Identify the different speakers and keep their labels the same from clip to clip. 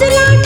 Speaker 1: কাজলা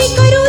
Speaker 1: कशी